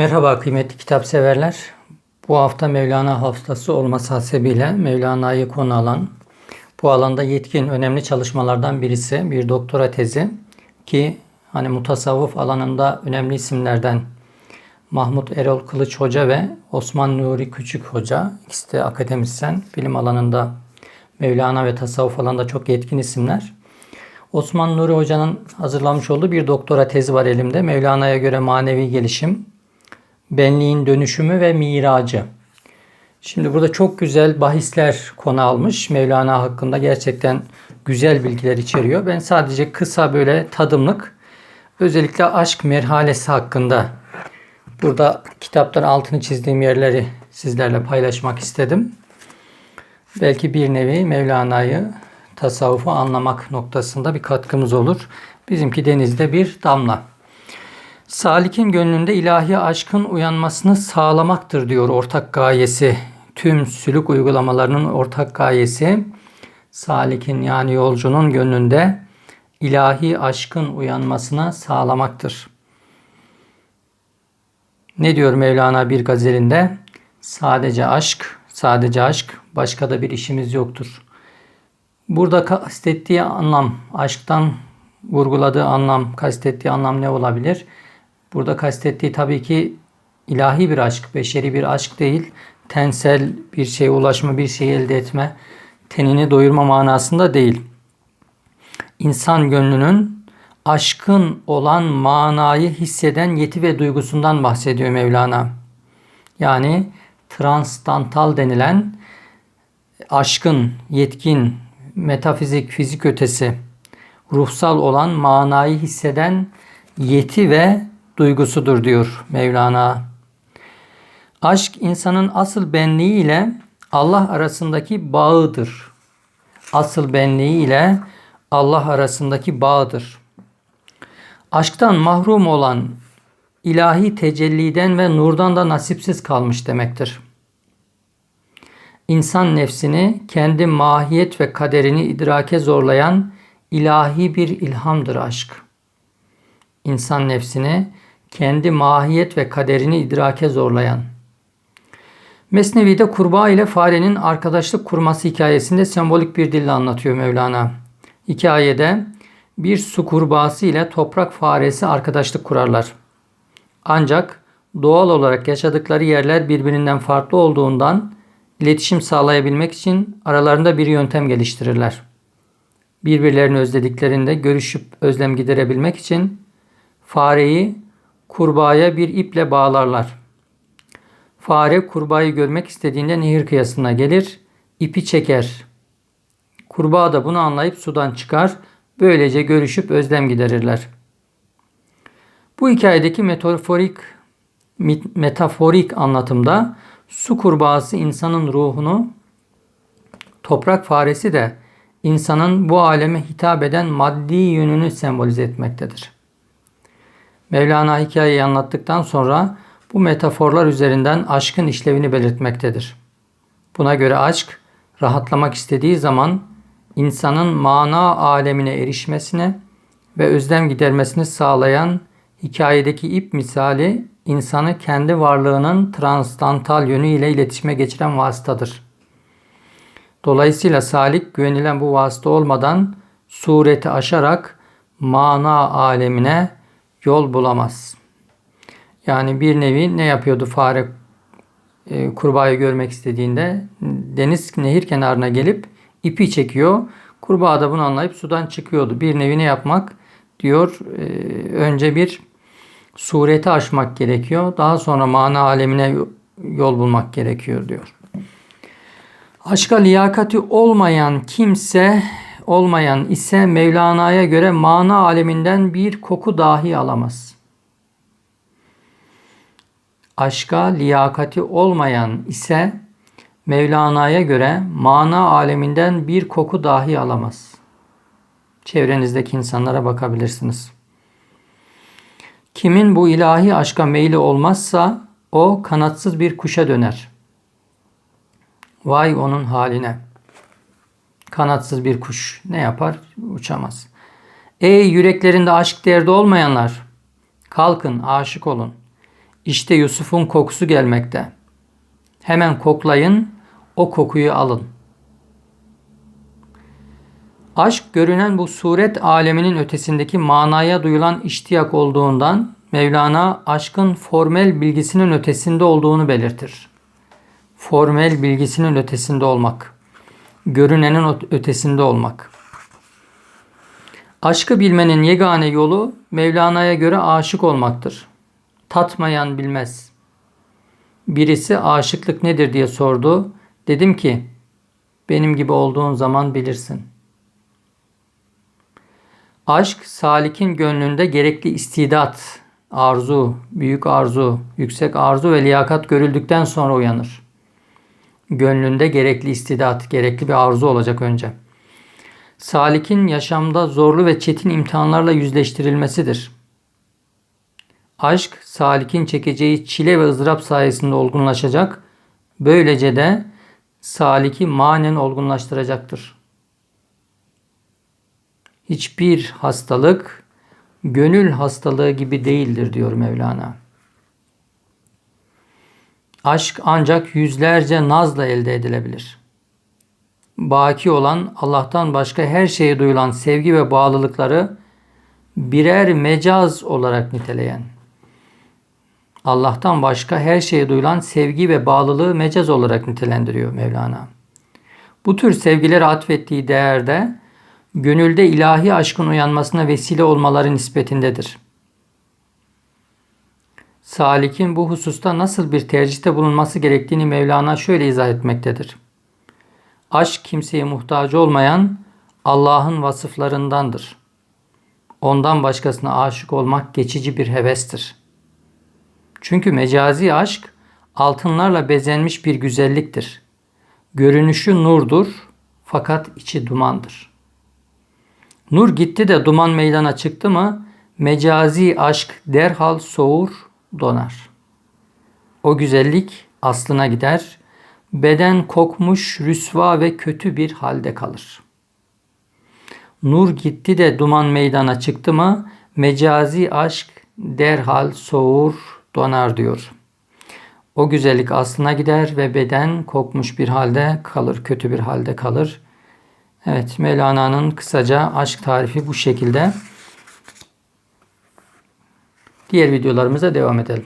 Merhaba kıymetli kitap severler. Bu hafta Mevlana haftası olması hasebiyle Mevlana'yı konu alan, bu alanda yetkin önemli çalışmalardan birisi bir doktora tezi ki hani mutasavvuf alanında önemli isimlerden Mahmut Erol Kılıç Hoca ve Osman Nuri Küçük Hoca ikisi de akademisyen bilim alanında Mevlana ve tasavvuf alanında çok yetkin isimler. Osman Nuri Hoca'nın hazırlamış olduğu bir doktora tezi var elimde. Mevlana'ya göre manevi gelişim, benliğin dönüşümü ve miracı. Şimdi burada çok güzel bahisler konu almış. Mevlana hakkında gerçekten güzel bilgiler içeriyor. Ben sadece kısa böyle tadımlık özellikle aşk merhalesi hakkında burada kitaptan altını çizdiğim yerleri sizlerle paylaşmak istedim. Belki bir nevi Mevlana'yı tasavvufu anlamak noktasında bir katkımız olur. Bizimki denizde bir damla. Salik'in gönlünde ilahi aşkın uyanmasını sağlamaktır diyor ortak gayesi. Tüm sülük uygulamalarının ortak gayesi Salik'in yani yolcunun gönlünde ilahi aşkın uyanmasına sağlamaktır. Ne diyor Mevlana bir gazelinde? Sadece aşk, sadece aşk, başka da bir işimiz yoktur. Burada kastettiği anlam, aşktan vurguladığı anlam, kastettiği anlam ne olabilir? Burada kastettiği tabii ki ilahi bir aşk, beşeri bir aşk değil. Tensel bir şeye ulaşma, bir şey elde etme, tenini doyurma manasında değil. İnsan gönlünün aşkın olan manayı hisseden yeti ve duygusundan bahsediyor Mevlana. Yani transtantal denilen aşkın, yetkin, metafizik, fizik ötesi, ruhsal olan manayı hisseden yeti ve duygusudur diyor Mevlana. Aşk insanın asıl benliği ile Allah arasındaki bağıdır. Asıl benliği ile Allah arasındaki bağıdır. Aşktan mahrum olan ilahi tecelliden ve nurdan da nasipsiz kalmış demektir. İnsan nefsini kendi mahiyet ve kaderini idrake zorlayan ilahi bir ilhamdır aşk. İnsan nefsini kendi mahiyet ve kaderini idrake zorlayan. Mesnevi'de kurbağa ile farenin arkadaşlık kurması hikayesinde sembolik bir dille anlatıyor Mevlana. Hikayede bir su kurbağası ile toprak faresi arkadaşlık kurarlar. Ancak doğal olarak yaşadıkları yerler birbirinden farklı olduğundan iletişim sağlayabilmek için aralarında bir yöntem geliştirirler. Birbirlerini özlediklerinde görüşüp özlem giderebilmek için fareyi kurbağaya bir iple bağlarlar. Fare kurbağayı görmek istediğinde nehir kıyasına gelir, ipi çeker. Kurbağa da bunu anlayıp sudan çıkar, böylece görüşüp özlem giderirler. Bu hikayedeki metaforik metaforik anlatımda su kurbağası insanın ruhunu, toprak faresi de insanın bu aleme hitap eden maddi yönünü sembolize etmektedir. Mevlana hikayeyi anlattıktan sonra bu metaforlar üzerinden aşkın işlevini belirtmektedir. Buna göre aşk rahatlamak istediği zaman insanın mana alemine erişmesine ve özlem gidermesini sağlayan hikayedeki ip misali insanı kendi varlığının transtantal yönüyle iletişime geçiren vasıtadır. Dolayısıyla salik güvenilen bu vasıta olmadan sureti aşarak mana alemine yol bulamaz. Yani bir nevi ne yapıyordu fare e, kurbağayı görmek istediğinde deniz nehir kenarına gelip ipi çekiyor. Kurbağa da bunu anlayıp sudan çıkıyordu. Bir nevi ne yapmak diyor e, önce bir sureti aşmak gerekiyor. Daha sonra mana alemine yol bulmak gerekiyor diyor. Aşka liyakati olmayan kimse olmayan ise Mevlana'ya göre mana aleminden bir koku dahi alamaz. Aşka liyakati olmayan ise Mevlana'ya göre mana aleminden bir koku dahi alamaz. Çevrenizdeki insanlara bakabilirsiniz. Kimin bu ilahi aşka meyli olmazsa o kanatsız bir kuşa döner. Vay onun haline.'' Kanatsız bir kuş ne yapar? Uçamaz. Ey yüreklerinde aşk derdi olmayanlar! Kalkın, aşık olun. İşte Yusuf'un kokusu gelmekte. Hemen koklayın, o kokuyu alın. Aşk görünen bu suret aleminin ötesindeki manaya duyulan iştiyak olduğundan Mevlana aşkın formel bilgisinin ötesinde olduğunu belirtir. Formel bilgisinin ötesinde olmak. Görünenin ötesinde olmak. Aşkı bilmenin yegane yolu Mevlana'ya göre aşık olmaktır. Tatmayan bilmez. Birisi aşıklık nedir diye sordu. Dedim ki benim gibi olduğun zaman bilirsin. Aşk salikin gönlünde gerekli istidat, arzu, büyük arzu, yüksek arzu ve liyakat görüldükten sonra uyanır. Gönlünde gerekli istidat, gerekli bir arzu olacak önce. Salikin yaşamda zorlu ve çetin imtihanlarla yüzleştirilmesidir. Aşk, salikin çekeceği çile ve ızdırap sayesinde olgunlaşacak. Böylece de saliki manen olgunlaştıracaktır. Hiçbir hastalık gönül hastalığı gibi değildir diyor Mevlana. Aşk ancak yüzlerce nazla elde edilebilir. Baki olan Allah'tan başka her şeye duyulan sevgi ve bağlılıkları birer mecaz olarak niteleyen, Allah'tan başka her şeye duyulan sevgi ve bağlılığı mecaz olarak nitelendiriyor Mevlana. Bu tür sevgilere atfettiği değerde gönülde ilahi aşkın uyanmasına vesile olmaları nispetindedir. Salik'in bu hususta nasıl bir tercihte bulunması gerektiğini Mevlana şöyle izah etmektedir. Aşk kimseye muhtaç olmayan Allah'ın vasıflarındandır. Ondan başkasına aşık olmak geçici bir hevestir. Çünkü mecazi aşk altınlarla bezenmiş bir güzelliktir. Görünüşü nurdur fakat içi dumandır. Nur gitti de duman meydana çıktı mı mecazi aşk derhal soğur, donar. O güzellik aslına gider, beden kokmuş, rüsva ve kötü bir halde kalır. Nur gitti de duman meydana çıktı mı mecazi aşk derhal soğur, donar diyor. O güzellik aslına gider ve beden kokmuş bir halde kalır, kötü bir halde kalır. Evet, Mevlana'nın kısaca aşk tarifi bu şekilde. Diğer videolarımıza devam edelim.